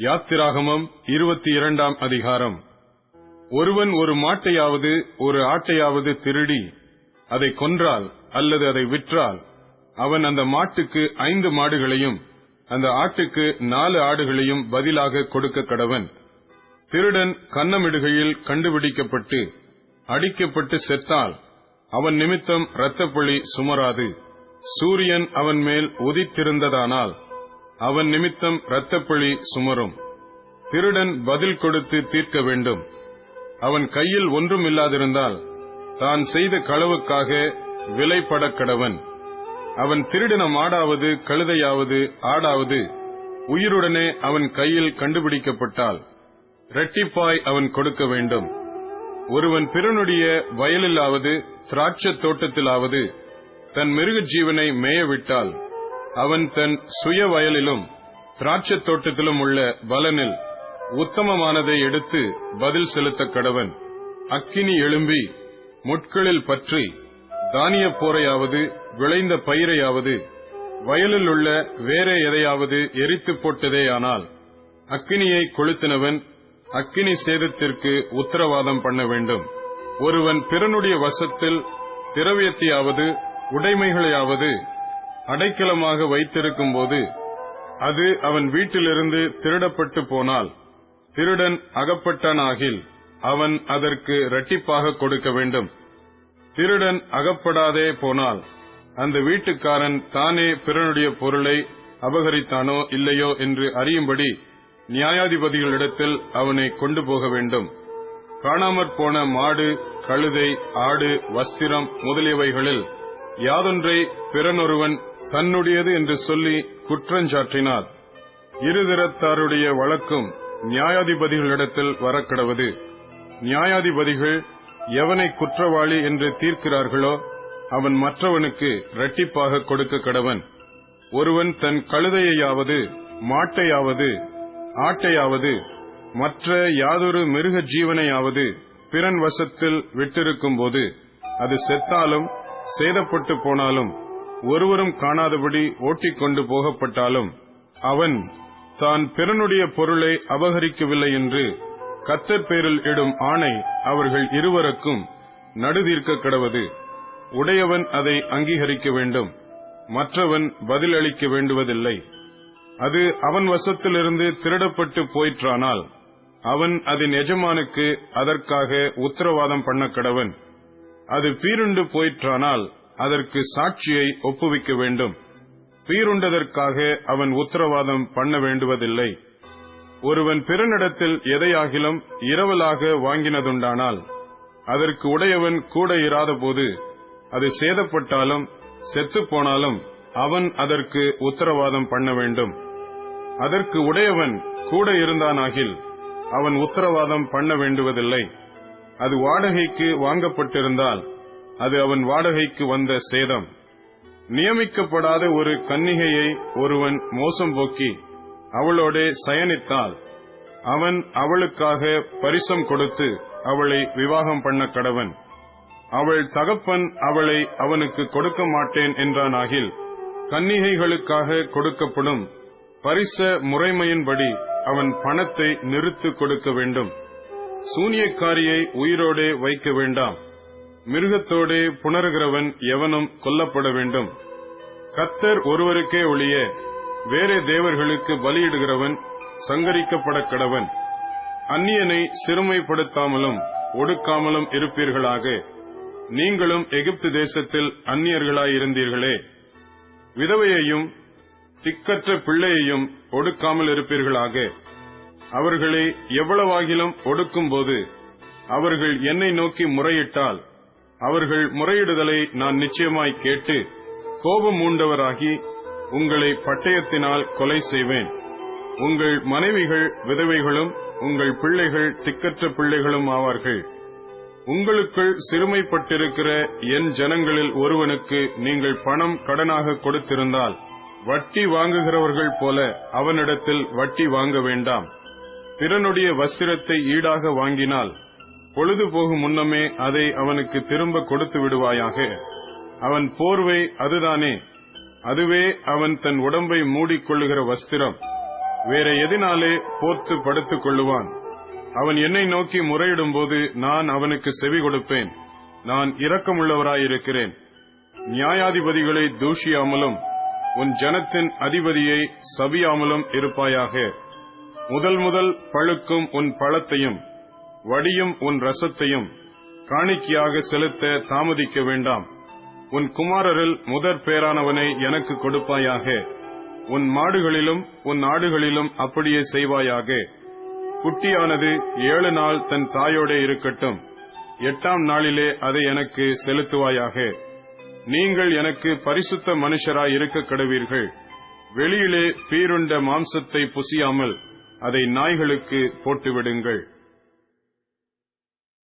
யாத்திராகமம் இருபத்தி இரண்டாம் அதிகாரம். ஒருவன் ஒரு மாட்டையாவது ஒரு ஆட்டையாவது திருடி அதை கொன்றால் அல்லது அதை விற்றால் அவன் அந்த மாட்டுக்கு ஐந்து மாடுகளையும் அந்த ஆட்டுக்கு நாலு ஆடுகளையும் பதிலாக கொடுக்க கடவன். திருடன் கன்னமிடுகையில் கண்டுபிடிக்கப்பட்டு அடிக்கப்பட்டு செத்தால் அவன் நிமித்தம் இரத்தப்பொழி சுமராது. சூரியன் அவன் மேல் உதித்திருந்ததானால் அவன் நிமித்தம் இரத்தப்பழி சுமரும். திருடன் பதில் கொடுத்து தீர்க்க வேண்டும். அவன் கையில் ஒன்றும் இல்லாதிருந்தால் தான் செய்த களவுக்காக விலைப்படக் கடவன். அவன் திருடின மாடாவது கழுதையாவது ஆடாவது உயிருடனே அவன் கையில் கண்டுபிடிக்கப்பட்டால் இரட்டிப்பாய் அவன் கொடுக்க வேண்டும். ஒருவன் பிறனுடைய வயலிலாவது திராட்சத் தோட்டத்திலாவது தன் மிருக ஜீவனை மேயவிட்டால் அவன் தன் சுய வயலிலும் திராட்சத் தோட்டத்திலும் உள்ள பலனில் உத்தமமானதை எடுத்து பதில் செலுத்த கடவன். அக்கினி எழும்பி முட்களில் பற்றி தானிய போரையாவது விளைந்த பயிரையாவது வயலில் உள்ள வேற எதையாவது எரித்து போட்டதேயானால் அக்கினியை கொளுத்தினவன் அக்கினி சேதத்திற்கு உத்தரவாதம் பண்ண வேண்டும். ஒருவன் பிறனுடைய வசத்தில் திரவியத்தையாவது உடைமைகளையாவது அடைக்கலமாக வைத்திருக்கும் போது அது அவன் வீட்டிலிருந்து திருடப்பட்டு போனால் திருடன் அகப்பட்டானாகில் அவன் அதற்கு இரட்டிப்பாக கொடுக்க வேண்டும். திருடன் அகப்படாதே போனால் அந்த வீட்டுக்காரன் தானே பிறனுடைய பொருளை அபகரித்தானோ இல்லையோ என்று அறியும்படி நியாயாதிபதிகளிடத்தில் அவனை கொண்டு போக வேண்டும். காணாமற் போன மாடு கழுதை ஆடு வஸ்திரம் முதலியவைகளில் யாதொன்றை பிறனொருவன் தன்னுடையது என்று சொல்லி குற்றஞ்சாற்றினார் இருதரத்தாருடைய வழக்கும் நியாயாதிபதிகளிடத்தில் வரக்கடவது. நியாயாதிபதிகள் எவனை குற்றவாளி என்று தீர்க்கிறார்களோ அவன் மற்றவனுக்கு இரட்டிப்பாக கொடுக்க கடவன். ஒருவன் தன் கழுதையாவது மாட்டையாவது ஆட்டையாவது மற்ற யாதொரு மிருக ஜீவனையாவது பிறன் வசத்தில் விட்டிருக்கும் போது அது செத்தாலும் சேதப்பட்டு போனாலும் ஒருவரும் காணாதபடி ஓட்டிக்கொண்டு போகப்பட்டாலும் அவன் தான் பிறனுடைய பொருளை அபகரிக்கவில்லை என்று கத்தர் பேரில் இடும் ஆணை அவர்கள் இருவருக்கும் நடுதீர்க்க கடவது. உடையவன் அதை அங்கீகரிக்க வேண்டும். மற்றவன் பதிலளிக்க வேண்டுவதில்லை. அது அவன் வசத்திலிருந்து திருடப்பட்டு போயிற்றானால் அவன் அதன் எஜமானுக்கு அதற்காக உத்தரவாதம் பண்ண கடவன் அது பீருண்டு போயிற்றானால் அதற்கு சாட்சியை ஒப்புவிக்க வேண்டும். பீருண்டதற்காக அவன் உத்தரவாதம் பண்ண வேண்டுவதில்லை. ஒருவன் பிறனிடத்தில் எதையாகிலும் இரவலாக வாங்கினதுண்டானால் அதற்கு உடையவன் கூட இராதபோது அது சேதப்பட்டாலும் செத்துப்போனாலும் அவன் அதற்கு உத்தரவாதம் பண்ண வேண்டும். அதற்கு உடையவன் கூட இருந்தானாகில் அவன் உத்தரவாதம் பண்ண வேண்டுவதில்லை. அது வாடகைக்கு வாங்கப்பட்டிருந்தால் அது அவன் வாடகைக்கு வந்த சேதம். நியமிக்கப்படாத ஒரு கன்னிகையை ஒருவன் மோசம் போக்கி அவளோடே சயனித்தால் அவன் அவளுக்காக பரிசம் கொடுத்து அவளை விவாகம் பண்ண கடவன். அவள் தகப்பன் அவளை அவனுக்கு கொடுக்க மாட்டேன் என்றானாகில் கன்னிகைகளுக்காக கொடுக்கப்படும் பரிச முறைமையின்படி அவன் பணத்தை நிறுத்து கொடுக்க வேண்டும். சூனியக்காரியை உயிரோடே வைக்க வேண்டாம். மிருகத்தோடே புணர்கிறவன் எவனும் கொல்லப்பட வேண்டும். கத்தர் ஒருவருக்கே ஒழிய வேறே தேவர்களுக்கு பலியிடுகிறவன் சங்கரிக்கப்பட கடவன். அந்நியனை சிறுமைப்படுத்தாமலும் ஒடுக்காமலும் இருப்பீர்களாக. நீங்களும் எகிப்து தேசத்தில் அந்நியர்களாயிருந்தீர்களே. விதவையையும் திக்கற்ற பிள்ளையையும் ஒடுக்காமல் இருப்பீர்களாக. அவர்களை எவ்வளவாகிலும் ஒடுக்கும்போது அவர்கள் என்னை நோக்கி முறையிட்டால் அவர்கள் முறையிடுதலை நான் நிச்சயமாய் கேட்டு கோபம் மூண்டவராகி உங்களை பட்டயத்தினால் கொலை செய்வேன். உங்கள் மனைவிகள் விதவைகளும் உங்கள் பிள்ளைகள் திக்கற்ற பிள்ளைகளும் ஆவார்கள். உங்களுக்குள் சிறுமைப்பட்டிருக்கிற என் ஜனங்களில் ஒருவனுக்கு நீங்கள் பணம் கடனாக கொடுத்திருந்தால் வட்டி வாங்குகிறவர்கள் போல அவனிடத்தில் வட்டி வாங்க வேண்டாம். பிறனுடைய வஸ்திரத்தை ஈடாக வாங்கினால் பொழுது போகும் முன்னமே அதை அவனுக்கு திரும்ப கொடுத்து விடுவாயாக. அவன் போர்வை அதுதானே. அதுவே அவன் தன் உடம்பை மூடிக்கொள்ளுகிற வஸ்திரம். வேற எதினாலே போர்த்து படுத்துக் கொள்ளுவான். அவன் என்னை நோக்கி முறையிடும்போது நான் அவனுக்கு செவி கொடுப்பேன். நான் இரக்கமுள்ளவராயிருக்கிறேன். நியாயாதிபதிகளை தூஷியாமலும் உன் ஜனத்தின் அதிபதியை சபியாமலும் இருப்பாயாக. முதல் முதல் பழுக்கும் உன் பழத்தையும் வடியும் உன் ரசத்தையும் காணிக்கையாக செலுத்த தாமதிக்க வேண்டாம். உன் குமாரரில் முதற் பேரானவனை எனக்கு கொடுப்பாயாக. உன் மாடுகளிலும் உன் ஆடுகளிலும் அப்படியே செய்வாயாக. குட்டியானது ஏழு நாள் தன் தாயோடே இருக்கட்டும். எட்டாம் நாளிலே அதை எனக்கு செலுத்துவாயாக. நீங்கள் எனக்கு பரிசுத்த மனுஷராய் இருக்க கடுவீர்கள் வெளியிலே பீருண்ட மாம்சத்தை புசியாமல் அதை நாய்களுக்கு போட்டுவிடுங்கள்.